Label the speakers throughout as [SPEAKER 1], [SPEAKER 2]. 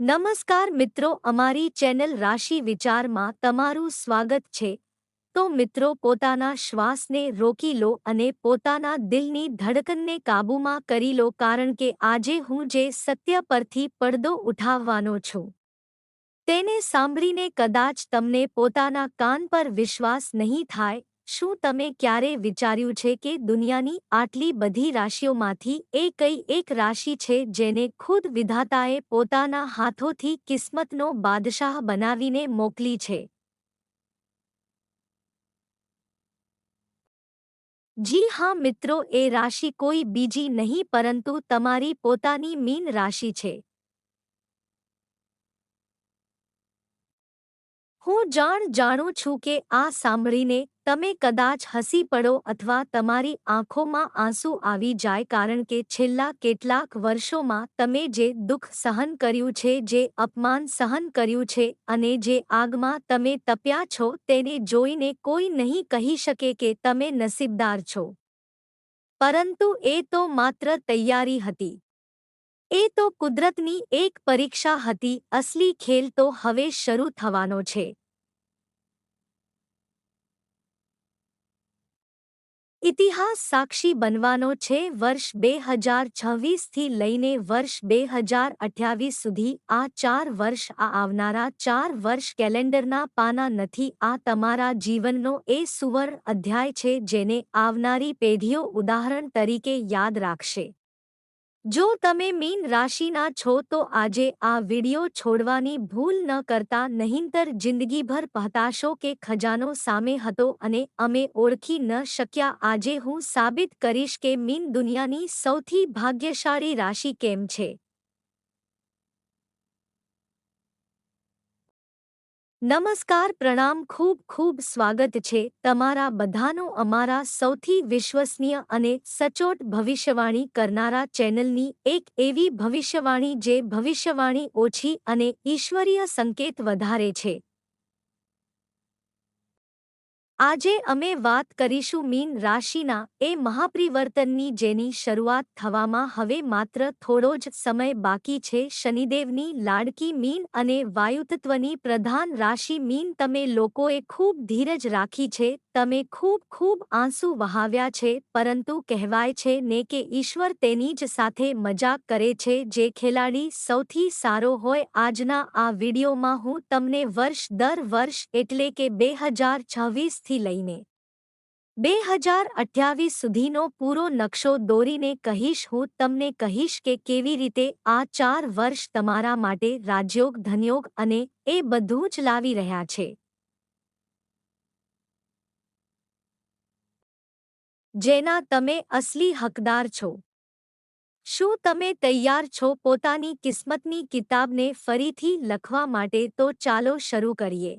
[SPEAKER 1] નમસ્કાર મિત્રો, અમારી ચેનલ રાશિ વિચારમાં તમારું સ્વાગત છે. તો મિત્રો, પોતાના શ્વાસને રોકી લો અને પોતાના દિલની ધડકનને કાબૂમાં કરી લો કારણ કે આજે હું જે સત્ય પરથી પડદો ઉઠાવવાનો છું. તેને સાંભળીને કદાચ તમને પોતાના કાન પર વિશ્વાસ નહીં થાય શું તમે ક્યારે વિચાર્યું છે કે દુનિયાની આટલી બધી રાશિઓમાંથી એ કઈ એક રાશિ છે જેને ખુદ વિધાતાએ પોતાના હાથોથી કિસ્મતનો બાદશાહ બનાવીને મોકલી છે? જી હા મિત્રો, એ રાશિ કોઈ બીજી નહીં, પરંતુ તમારી પોતાની મીન રાશિ છે. હું જાણ જાણું છું કે આ સાંભળીને તમે કદાચ હસી પડો અથવા તમારી આંખોમાં આંસુ આવી જાય કારણ કે છેલ્લા કેટલાક વર્ષોમાં તમે જે દુઃખ સહન કર્યું છે, જે અપમાન સહન કર્યું છે અને જે આગમાં તમે તપ્યા છો તેને જોઈને કોઈ નહીં કહી શકે કે તમે નસીબદાર છો. પરંતુ એ તો માત્ર તૈયારી હતી. એ તો કુદરતની એક પરીક્ષા હતી, અસલી ખેલ તો હવે શરૂ થવાનો છે. ઇતિહાસ સાક્ષી બનવાનો છે વર્ષ બે હજાર છવ્વીસથી લઈને વર્ષ બે હજાર અઠ્યાવીસ સુધી. આ ચાર વર્ષ આ આવનારા ચાર વર્ષ કેલેન્ડરના પાના નથી. આ તમારા જીવનનો એ સુવર્ણ અધ્યાય છે જેને આવનારી પેઢીઓ ઉદાહરણ તરીકે યાદ રાખશે. જો તમે મીન રાશિના છો તો આજે આ વિડિયો છોડવાની ભૂલ ન કરતા નહીંતર જિંદગીભર પહતાશો કે ખજાનો સામે હતો અને અમે ઓળખી ન શક્યા. આજે હું સાબિત કરીશ કે મીન દુનિયાની સૌથી ભાગ્યશાળી રાશિ કેમ છે? નમસ્કાર, પ્રણામ, ખૂબ ખૂબ સ્વાગત છે તમારા બધાનો અમારા સૌથી વિશ્વસનીય અને સચોટ ભવિષ્યવાણી કરનારા ચેનલની એક એવી ભવિષ્યવાણી જે ભવિષ્યવાણી ઓછી અને ઈશ્વરીય સંકેત વધારે છે. આજે અમે વાત કરીશું મીન રાશિના એ મહાપ્રિવર્તનની જેની શરૂઆત થવામાં હવે માત્ર થોડો જ સમય બાકી છે. શનિદેવની લાડકી મીન અને વાયુતત્વની પ્રધાન રાશિ મીન તમે લોકોએ ખૂબ ધીરજ રાખી છે. તમે ખૂબ ખૂબ આંસુ વહાવ્યા છે, પરંતુ કહેવાય છે ને કે ઈશ્વર તેની જ સાથે મજાક કરે છે જે ખેલાડી સૌથી સારો હોય. આજના આ વિડીયોમાં હું તમને વર્ષ દર વર્ષ એટલે કે બે હજાર છવ્વીસથી લઈને બે હજાર અઠ્યાવીસ સુધીનો પૂરો નકશો દોરીને કહીશ. હું તમને કહીશ કે કેવી રીતે આ ચાર વર્ષ તમારા માટે રાજયોગ, ધનયોગ અને એ બધું જ લાવી રહ્યા છે. જેના તમે અસલી હકદાર છો. શું તમે તૈયાર છો પોતાની કિસ્મતની કિતાબને ફરીથી લખવા માટે તો ચાલો શરૂ કરીએ.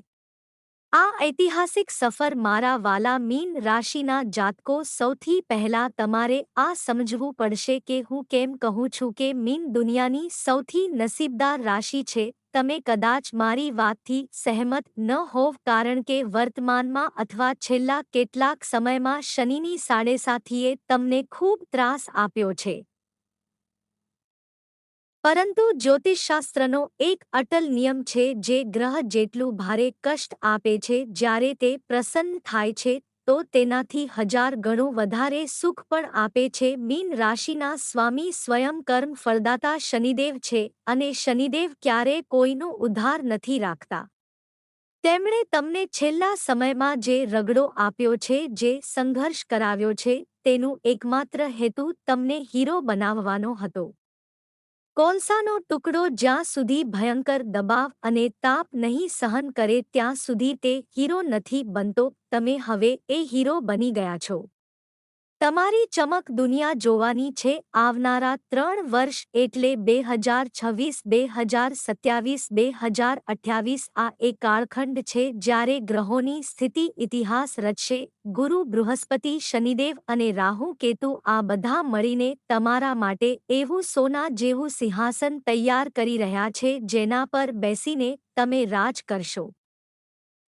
[SPEAKER 1] આ ઐતિહાસિક સફર મારા વાલા મીન રાશિના જાતકો સૌથી પહેલા તમારે આ સમજવું પડશે કે હું કેમ કહું છું કે મીન દુનિયાની સૌથી નસીબદાર રાશિ છે તમે કદાચ મારી વાતથી સહેમત ન હોવ કારણ કે વર્તમાનમાં અથવા છેલ્લા કેટલાક સમયમાં શનિની સાડેસાથીએ તમને ખૂબ ત્રાસ આપ્યો છે. પરંતુ જ્યોતિષશાસ્ત્રનો એક અટલ નિયમ છે જે ગ્રહ જેટલું ભારે કષ્ટ આપે છે જ્યારે તે પ્રસન્ન થાય છે તો તેનાથી હજાર ગણું વધારે સુખ પણ આપે છે. મીન રાશિના સ્વામી સ્વયં કર્મ ફળદાતા શનિદેવ છે અને શનિદેવ ક્યારે કોઈનો ઉદ્ધાર નથી રાખતા. તેમણે તમને છેલ્લા સમયમાં જે રગડો આપ્યો છે, જે સંઘર્ષ કરાવ્યો છે, તેનું એકમાત્ર હેતુ તમને હીરો બનાવવાનો હતો. કોલસાનો ટુકડો જ્યાં સુધી ભયંકર દબાવ અને તાપ નહીં સહન કરે ત્યાં સુધી તે હીરો નથી બનતો, તમે હવે એ હીરો બની ગયા છો. તમારી ચમક દુનિયા જોવાની છે. આવનારા ત્રણ વર્ષ એટલે બે હજાર છવ્વીસ, બે હજાર સત્યાવીસ, બે હજાર અઠ્યાવીસ આ એક કાળખંડ છે જ્યારે ગ્રહોની સ્થિતિ ઇતિહાસ રચશે. ગુરુ, બૃહસ્પતિ, શનિદેવ અને રાહુ કેતુ આ બધા મળીને તમારા માટે એવું સોના જેવું સિંહાસન તૈયાર કરી રહ્યા છે જેના પર બેસીને તમે રાજ કરશો.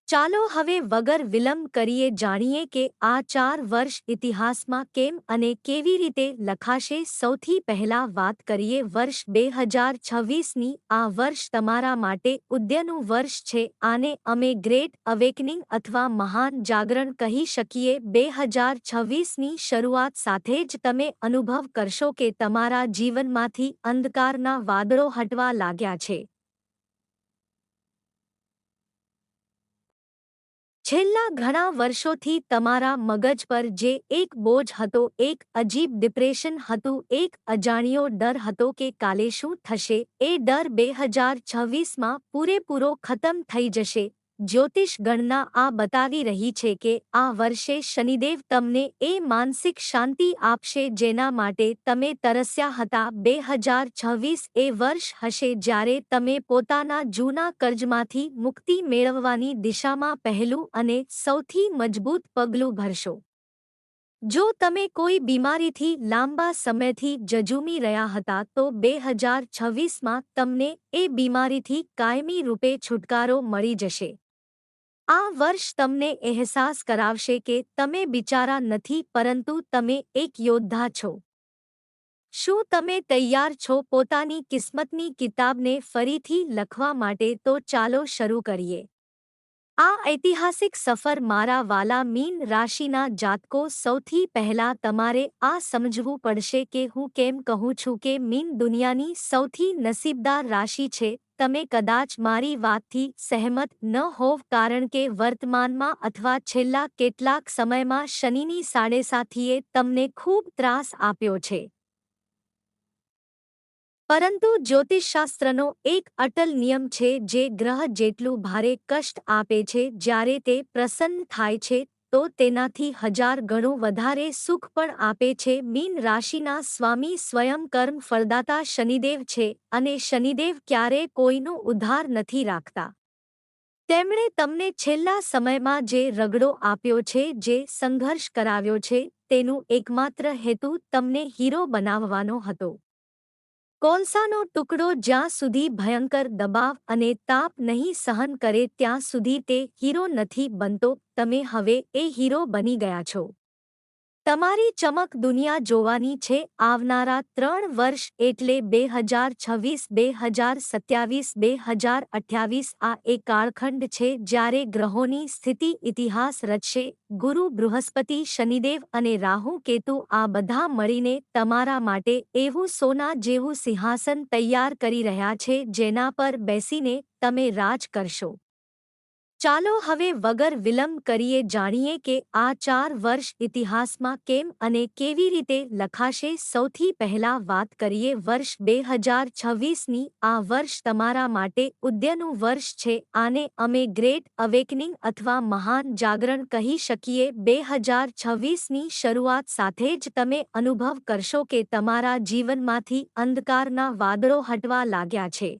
[SPEAKER 1] ચાલો હવે વગર વિલંબ કરીએ જાણીએ કે આ ચાર વર્ષ ઇતિહાસમાં કેમ અને કેવી રીતે લખાશે સૌથી પહેલા વાત કરીએ વર્ષ બે હજાર છવ્વીસની. આ વર્ષ તમારા માટે ઉદ્યનું વર્ષ છે. આને અમે ગ્રેટ અવેકનિંગ અથવા મહાન જાગરણ કહી શકીએ. બે હજાર છવ્વીસની શરૂઆત સાથે જ તમે અનુભવ કરશો કે તમારા જીવનમાંથી અંધકારના વાદળો હટવા લાગ્યા છે. છેલ્લા ઘણા વર્ષોથી તમારા મગજ પર જે એક બોજ હતો, એક અજીબ ડિપ્રેશન હતું, એક અજાણ્યો ડર હતો કે કાલે શું થશે, એ ડર બે હજાર છવ્વીસમાં પૂરેપૂરો ખતમ થઈ જશે. જ્યોતિષ ગણના આ બતાવી રહી છે કે આ વર્ષે શનિદેવ તમને એ માનસિક શાંતિ આપશે જેના માટે તમે તરસ્યા હતા. બે હજાર છવ્વીસ એ વર્ષ હશે જ્યારે તમે પોતાના જૂના કર્જમાંથી મુક્તિ મેળવવાની દિશામાં પહેલું અને સૌથી મજબૂત પગલું ભરશો. જો તમે કોઈ બીમારીથી લાંબા સમયથી જજુમી રહ્યા હતા તો બે હજાર છવ્વીસમાં તમને એ બીમારીથી કાયમી રૂપે છુટકારો મળી જશે. આ વર્ષ તમને અહેસાસ કરાવશે કે તમે બિચારા નથી, પરંતુ તમે એક યોદ્ધા છો. શું તમે તૈયાર છો પોતાની કિસ્મતની કિતાબને ફરીથી લખવા માટે? તો ચાલો શરૂ કરીએ. આ ઐતિહાસિક સફર મારા વાલા મીન રાશિના જાતકો સૌથી પહેલા તમારે આ સમજવું પડશે કે હું કેમ કહું છું કે મીન દુનિયાની સૌથી નસીબદાર રાશિ છે. તમે કદાચ મારી વાતથી સહેમત ન હોવ કારણ કે વર્તમાનમાં અથવા છેલ્લા કેટલાક સમયમાં શનિની સાડેસાથીએ તમને ખૂબ ત્રાસ આપ્યો છે. પરંતુ જ્યોતિષશાસ્ત્રનો એક અટલ નિયમ છે જે ગ્રહ જેટલું ભારે કષ્ટ આપે છે જ્યારે તે પ્રસન્ન થાય છે, તો તેનાથી હજાર ગણું વધારે સુખ પણ આપે છે. મીન રાશિના સ્વામી સ્વયં કર્મ ફળદાતા શનિદેવ છે અને શનિદેવ ક્યારે કોઈનું ઉદ્ધાર નથી રાખતા. તેમણે તમને છેલ્લા સમયમાં જે રગડો આપ્યો છે, જે સંઘર્ષ કરાવ્યો છે, તેનું એકમાત્ર હેતુ તમને હીરો બનાવવાનો હતો. કોલસાનો ટુકડો જ્યાં સુધી ભયંકર દબાવ અને તાપ નહીં સહન કરે ત્યાં સુધી તે હીરો નથી બનતો, તમે હવે એ હીરો બની ગયા છો. તમારી ચમક દુનિયા જોવાની છે આવનારા ત્રણ વર્ષ એટલે બે હજાર છવ્વીસ, બે હજાર સત્યાવીસ, બે હજાર અઠ્યાવીસ આ એક કાળખંડ છે જ્યારે ગ્રહોની સ્થિતિ ઇતિહાસ રચશે. ગુરુ, બૃહસ્પતિ, શનિદેવ અને રાહુ કેતુ આ બધા મળીને તમારા માટે એવું સોના જેવું સિંહાસન તૈયાર કરી રહ્યા છે જેના પર બેસીને તમે રાજ કરશો. ચાલો હવે વગર વિલંબ કરીએ જાણીએ કે આ ચાર વર્ષ ઇતિહાસમાં કેમ અને કેવી રીતે લખાશે સૌથી પહેલા વાત કરીએ વર્ષ બે હજાર છવ્વીસની. આ વર્ષ તમારા માટે ઉદ્યનું વર્ષ છે. આને અમે ગ્રેટ અવેકનિંગ અથવા મહાન જાગરણ કહી શકીએ. બે હજાર છવ્વીસની શરૂઆત સાથે જ તમે અનુભવ કરશો કે તમારા જીવનમાંથી અંધકારના વાદળો હટવા લાગ્યા છે.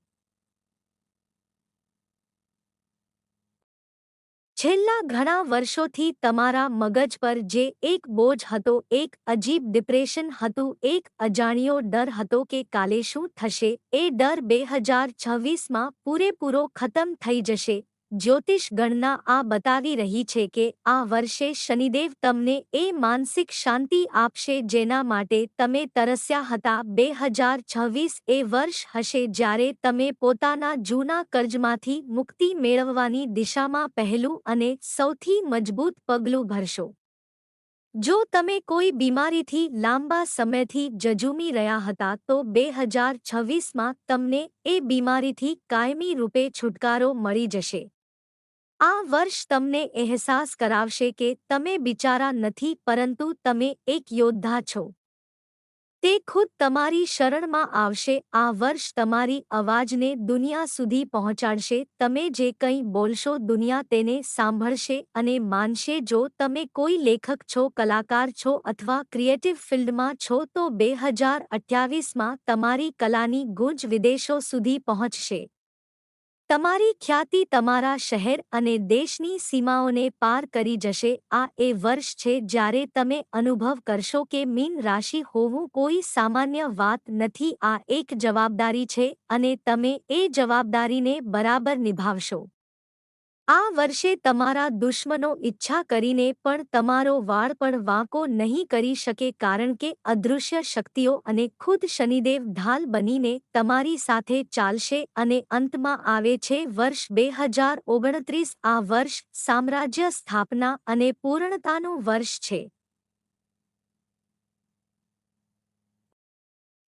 [SPEAKER 1] છેલ્લા ઘણા વર્ષોથી તમારા મગજ પર જે એક બોજ હતો, એક અજીબ ડિપ્રેશન હતું, એક અજાણ્યો ડર હતો કે કાલે શું થશે, એ ડર બે હજાર છવ્વીસમાં પૂરેપૂરો ખતમ થઈ જશે. જ્યોતિષ ગણના આ બતાવી રહી છે કે આ વર્ષે શનિદેવ તમને એ માનસિક શાંતિ આપશે જેના માટે તમે તરસ્યા હતા. બે હજાર છવ્વીસ એ વર્ષ હશે જ્યારે તમે પોતાના જૂના કર્જમાંથી મુક્તિ મેળવવાની દિશામાં પહેલું અને સૌથી મજબૂત પગલું ભરશો. જો તમે કોઈ બીમારીથી લાંબા સમયથી જજુમી રહ્યા હતા તો બે હજાર છવ્વીસમાં તમને એ બીમારીથી કાયમી રૂપે છુટકારો મળી જશે. આ વર્ષ તમને અહેસાસ કરાવશે કે તમે બિચારા નથી, પરંતુ તમે એક યોદ્ધા છો. તે ખુદ તમારી શરણમાં આવશે, આ વર્ષ તમારી અવાજને દુનિયા સુધી પહોંચાડશે, તમે જે કંઈ બોલશો દુનિયા તેને સાંભળશે અને માનશે, જો તમે કોઈ લેખક છો, કલાકાર છો અથવા ક્રિએટિવ ફિલ્ડમાં છો, તો બે હજાર અઠ્યાવીસમાં તમારી કલાની ગુંજ વિદેશો સુધી પહોંચશે. તમારી ખ્યાતિ તમારા શહેર અને દેશની સીમાઓને પાર કરી જશે. આ એ વર્ષ છે જ્યારે તમે અનુભવ કરશો કે મીન રાશિ હોવું કોઈ સામાન્ય વાત નથી. આ એક જવાબદારી છે અને તમે એ જવાબદારીને બરાબર નિભાવશો. આ વર્ષે તમારા દુશ્મનો ઈચ્છા કરીને પણ તમારો વાળ પણ વાંકો નહીં કરી શકે કારણ કે અદૃશ્ય શક્તિઓ અને ખુદ શનિદેવ ઢાલ બનીને તમારી સાથે ચાલશે અને અંતમાં આવે છે વર્ષ બે હજાર ઓગણત્રીસ આ વર્ષ સામ્રાજ્ય સ્થાપના અને પૂર્ણતાનું વર્ષ છે.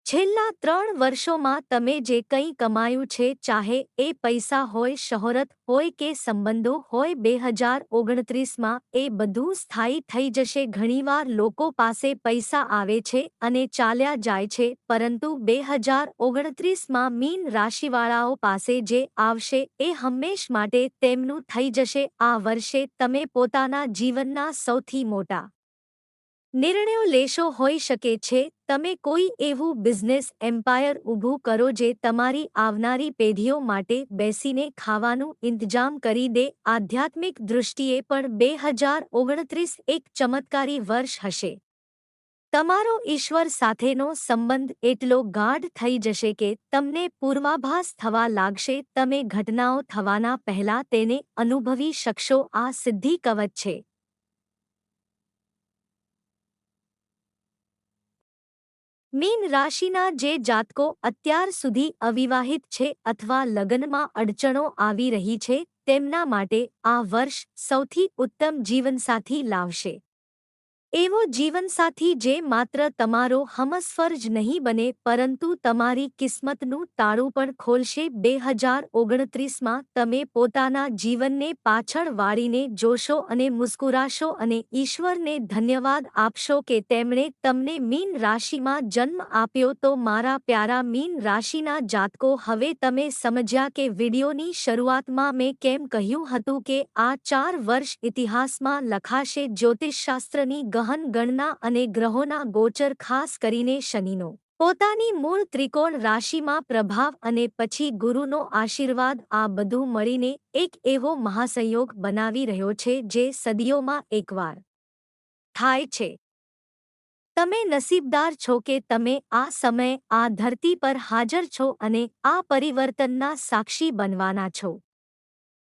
[SPEAKER 1] છેલ્લા ત્રણ વર્ષોમાં તમે જે કંઈ કમાયું છે, ચાહે એ પૈસા હોય, શહોરત હોય કે સંબંધો હોય, બે હજાર ઓગણત્રીસમાં એ બધું સ્થાયી થઈ જશે. ઘણીવાર લોકો પાસે પૈસા આવે છે અને ચાલ્યા જાય છે, પરંતુ બે હજાર ઓગણત્રીસમાં મીન રાશિવાળાઓ પાસે જે આવશે એ હંમેશ માટે તેમનું થઈ જશે. આ વર્ષે તમે પોતાના જીવનના સૌથી મોટા નિર્ણયો લેશો હોઈ શકે છે, તમે કોઈ એવું બિઝનેસ એમ્પાયર ઊભું કરો જે તમારી આવનારી પેઢીઓ માટે બેસીને ખાવાનું ઇંતજામ કરી દે. આધ્યાત્મિક દૃષ્ટિએ પણ બે હજાર ઓગણત્રીસ એક ચમત્કારી વર્ષ હશે. તમારો ઈશ્વર સાથેનો સંબંધ એટલો ગાઢ થઈ જશે કે તમને પૂર્વાભાસ થવા લાગશે, તમે ઘટનાઓ થવાના પહેલા તેને અનુભવી શકશો. આ સિદ્ધિ કવચ છે. મીન રાશિના જે જાતકો અત્યાર સુધી અવિવાહિત છે અથવા લગ્નમાં અડચણો આવી રહી છે, તેમના માટે આ વર્ષ સૌથી ઉત્તમ જીવનસાથી લાવશે. એવો જીવનસાથી જે માત્ર તમારો હમસફર જ નહીં બને, પરંતુ તમારી કિસ્મતનું તાળું પણ ખોલશે. બે હજાર ઓગણત્રીસમાં તમે પોતાના જીવનને પાછળ વાળીને જોશો અને મુસ્કુરાશો અને ઈશ્વરને ધન્યવાદ આપશો કે તેમણે તમને મીન રાશિમાં જન્મ આપ્યો તો મારા પ્યારા મીન રાશિના જાતકો, હવે તમે સમજ્યા કે વિડીયોની શરૂઆતમાં મેં કેમ કહ્યું હતું કે આ ચાર વર્ષ ઇતિહાસમાં લખાશે જ્યોતિષશાસ્ત્રની ગહન ગહન ગણના અને ગ્રહોના ગોચર ખાસ કરીને શનિનો. પોતાની મૂળ ત્રિકોણ રાશિમાં પ્રભાવ અને પછી ગુરુનો આશીર્વાદ આ બધું મળીને એક એવો મહાસંયોગ બનાવી રહ્યો છે જે સદીઓમાં એકવાર થાય છે. તમે નસીબદાર છો કે તમે આ સમયે આ ધરતી પર હાજર છો અને આ પરિવર્તનના સાક્ષી બનવાના છો.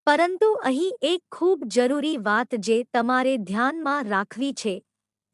[SPEAKER 1] પરંતુ અહીં એક ખૂબ જરૂરી વાત જે તમારે ધ્યાનમાં રાખવી છે.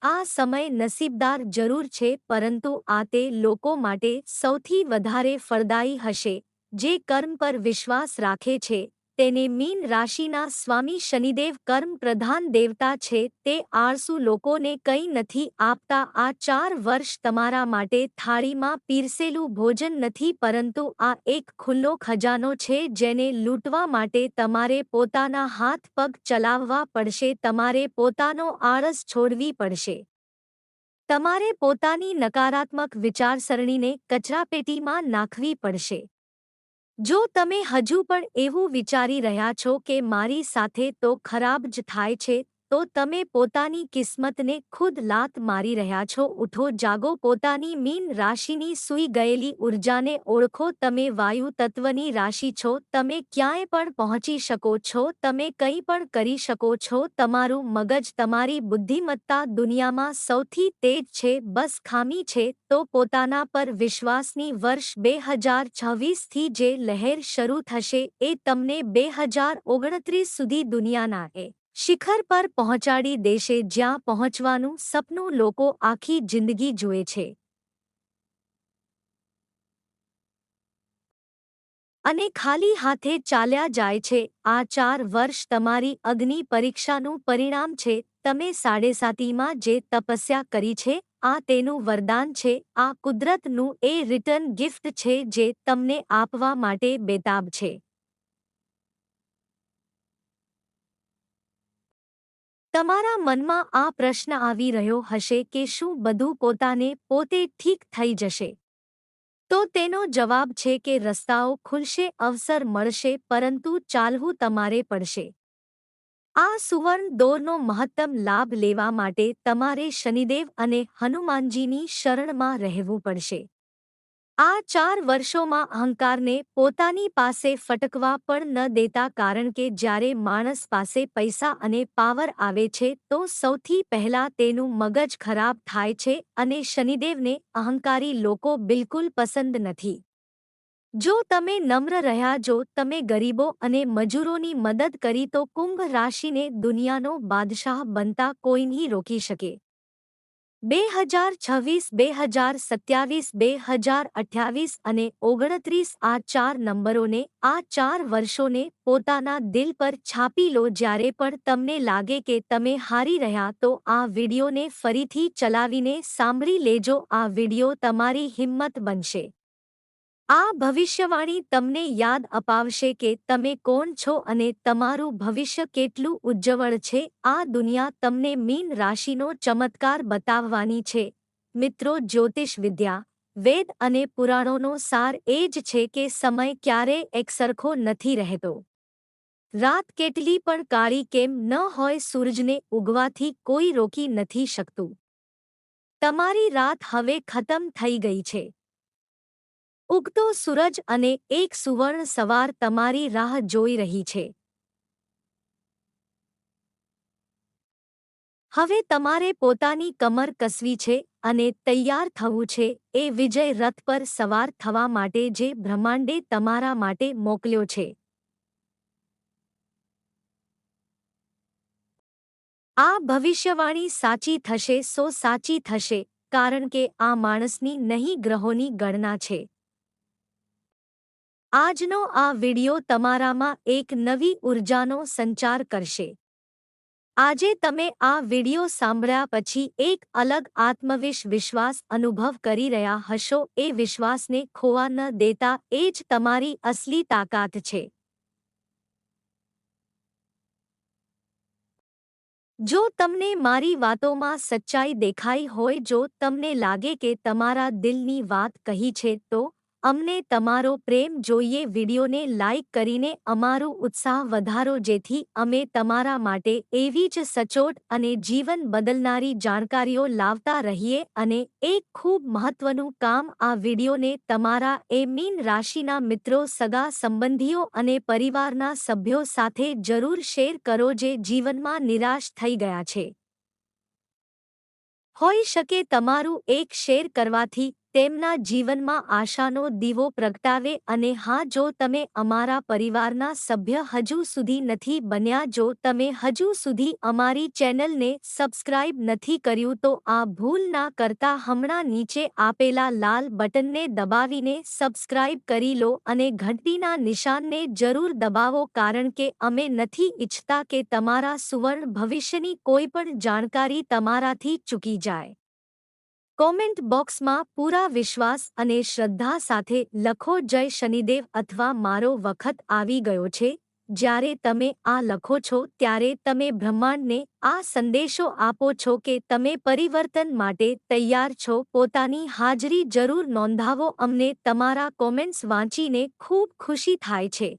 [SPEAKER 1] આ સમય નસીબદાર જરૂર છે, પરંતુ આ તે લોકો માટે સૌથી વધારે ફળદાયી હશે, જે કર્મ પર વિશ્વાસ રાખે છે. તેને મીન રાશિના સ્વામી શનિદેવ કર્મ પ્રધાન દેવતા છે, તે આળસુ લોકોને કંઈ નથી આપતા, આ ચાર વર્ષ તમારા માટે થાળીમાં પીરસેલું ભોજન નથી, પરંતુ આ એક ખુલ્લો ખજાનો છે, જેને લૂંટવા માટે તમારે પોતાના હાથ પગ ચલાવવા પડશે, તમારે પોતાનો આળસ છોડવી પડશે. તમારે પોતાની નકારાત્મક વિચારસરણીને કચરાપેટીમાં નાખવી પડશે. જો તમે હજુ પણ એવું વિચારી રહ્યા છો કે મારી સાથે તો ખરાબ જ થાય છે તો તમે પોતાની કિસ્મતને ખુદ લાત મારી રહ્યા છો. ઉઠો, જાગો, પોતાની મીન રાશિની સૂઈ ગયેલી ઉર્જાને ઓળખો. તમે વાયુ તત્વની રાશિ છો. તમે ક્યાંય પણ પહોંચી શકો છો. તમે કંઈ પણ કરી શકો છો. તમારું મગજ તમારી બુદ્ધિમત્તા દુનિયામાં સૌથી તેજ છે, બસ ખામી છે. તો પોતાના પર વિશ્વાસની વર્ષ બે હજાર છવ્વીસથી જે લહેર શરૂ થશે એ તમને બે હજાર ઓગણત્રીસ સુધી દુનિયાના એ શિખર પર પહોંચાડી દેશે જ્યાં પહોંચવાનું સપનું લોકો આખી જિંદગી જુએ છે. અને ખાલી હાથે ચાલ્યા જાય છે. આ ચાર વર્ષ તમારી અગ્નિ પરીક્ષાનું પરિણામ છે. તમે સાડેસાતીમાં જે તપસ્યા કરી છે, આ તેનું વરદાન છે. આ કુદરતનું એ રિટર્ન ગિફ્ટ છે જે તમને આપવા માટે બેતાબ છે. તમારા મનમાં આ પ્રશ્ન આવી રહ્યો હશે કે શું બધું પોતાને પોતે ઠીક થઈ જશે? તો તેનો જવાબ છે કે રસ્તાઓ ખુલશે, અવસર મળશે, પરંતુ ચાલવું તમારે પડશે. આ સુવર્ણ દોરનો મહત્તમ લાભ લેવા માટે તમારે શનિદેવ અને હનુમાનજીની શરણમાં રહેવું પડશે. આ ચાર વર્ષોમાં અહંકારને પોતાની પાસે ફટકવા પણ ન દેતા કારણ કે જ્યારે માણસ પાસે પૈસા અને પાવર આવે છે, તો સૌથી પહેલા તેનું મગજ ખરાબ થાય છે અને શનિદેવને અહંકારી લોકો બિલકુલ પસંદ નથી. જો તમે નમ્ર રહ્યા જો, તમે ગરીબો અને મજૂરોની મદદ કરી તો કુંભ રાશિને દુનિયાનો બાદશાહ બનતા કોઈ નહીં રોકી શકે. બે હજાર છવ્વીસ, બે હજાર સત્યાવીસ, બે હજાર અઠ્યાવીસ અને ઓગણત્રીસ આ ચાર નંબરોને, આ ચાર વર્ષોને પોતાના દિલ પર છાપી લો જ્યારે પણ તમને લાગે કે તમે હારી રહ્યા તો આ વિડીયોને ફરીથી ચલાવીને સાંભળી લેજો. આ વીડિયો તમારી હિંમત બનશે. આ ભવિષ્યવાણી તમને યાદ અપાવશે કે તમે કોણ છો અને તમારું ભવિષ્ય કેટલું ઉજ્જવળ છે. આ દુનિયા તમને મીન રાશિનો ચમત્કાર બતાવવાની છે. મિત્રો જ્યોતિષ વિદ્યા, વેદ અને પુરાણોનો સાર એ જ છે કે સમય ક્યારે એકસરખો નથી રહેતો. રાત કેટલી પણ કાળી કેમ ન હોય સૂરજને ઉગવાથી કોઈ રોકી નથી શકતું. તમારી રાત હવે ખતમ થઈ ગઈ છે. ઉગતો સૂરજ અને એક સુવર્ણ સવાર તમારી રાહ જોઈ રહી છે. હવે તમારે પોતાની કમર કસવી છે અને તૈયાર થવું છે એ વિજય રથ પર સવાર થવા માટે જે બ્રહ્માંડે તમારા માટે મોકલ્યો છે. આ ભવિષ્યવાણી સાચી થશે, સો સાચી થશે, કારણ કે આ માણસની નહીં ગ્રહોની ગણના છે. આજનો આ વિડિયો તમારામાં એક નવી ઉર્જાનો સંચાર કરશે. આજે તમે આ વિડિયો સાંભળ્યા પછી એક અલગ આત્મવિશ વિશ્વાસ અનુભવ કરી રહ્યા હશો, એ વિશ્વાસને ખોવા ન દેતા એ જ તમારી અસલી તાકાત છે. જો તમને મારી વાતોમાં સચ્ચાઈ દેખાઈ હોય, જો તમને લાગે કે તમારા દિલની વાત કહી છે, તો અમને તમારો પ્રેમ જોઈએ, વિડીયોને લાઇક કરીને અમારું ઉત્સાહ વધારો, જેથી અમે તમારા માટે એવી જ સચોટ અને જીવન બદલનારી જાણકારીઓ લાવતા રહીએ અને એક ખૂબ મહત્વનું કામ આ વિડીયોને તમારા એ મીન રાશિના મિત્રો, સગા સંબંધીઓ અને પરિવારના સભ્યો સાથે જરૂર શેર કરો, જે જીવનમાં નિરાશ થઈ ગયા છે. હોઈ શકે તમારું એક શેર કરવાથી તેમના જીવનમાં આશાનો દીવો પ્રગટાવે અને હા, જો તમે અમારા પરિવારના સભ્ય હજુ સુધી નથી બન્યા, જો તમે હજુ સુધી અમારી ચેનલને સબસ્ક્રાઇબ નથી કર્યું, તો આ ભૂલ ના કરતા હમણાં નીચે આપેલા લાલ બટનને દબાવીને સબસ્ક્રાઇબ કરી લો અને ઘંટીના નિશાનને જરૂર દબાવો, કારણ કે અમે નથી ઈચ્છતા કે તમારા સુવર્ણ ભવિષ્યની કોઈ પણ જાણકારી તમારાથી ચૂકી જાય. કોમેન્ટ બોક્સમાં પૂરા વિશ્વાસ અને શ્રદ્ધા સાથે લખો જય શનિદેવ અથવા મારો વખત આવી ગયો છે. જ્યારે તમે આ લખો છો, ત્યારે તમે બ્રહ્માંડને આ સંદેશો આપો છો કે તમે પરિવર્તન માટે તૈયાર છો. પોતાની હાજરી જરૂર નોંધાવો. અમને તમારા કોમેન્ટ્સ વાંચીને ખૂબ ખુશી થાય છે.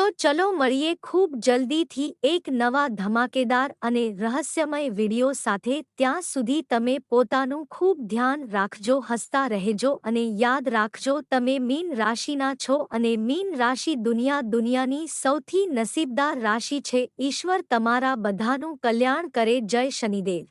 [SPEAKER 1] તો ચલો મળીએ ખૂબ જલ્દીથી એક નવા ધમાકેદાર અને રહસ્યમય વિડિયો સાથે. ત્યાં સુધી તમે પોતાનું ખૂબ ધ્યાન રાખજો, હસતા રહેજો અને યાદ રાખજો, તમે મીન રાશિના છો અને મીન રાશિ દુનિયા દુનિયાની સૌથી નસીબદાર રાશિ છે. ઈશ્વર તમારા બધાનું કલ્યાણ કરે. જય શનિદેવ.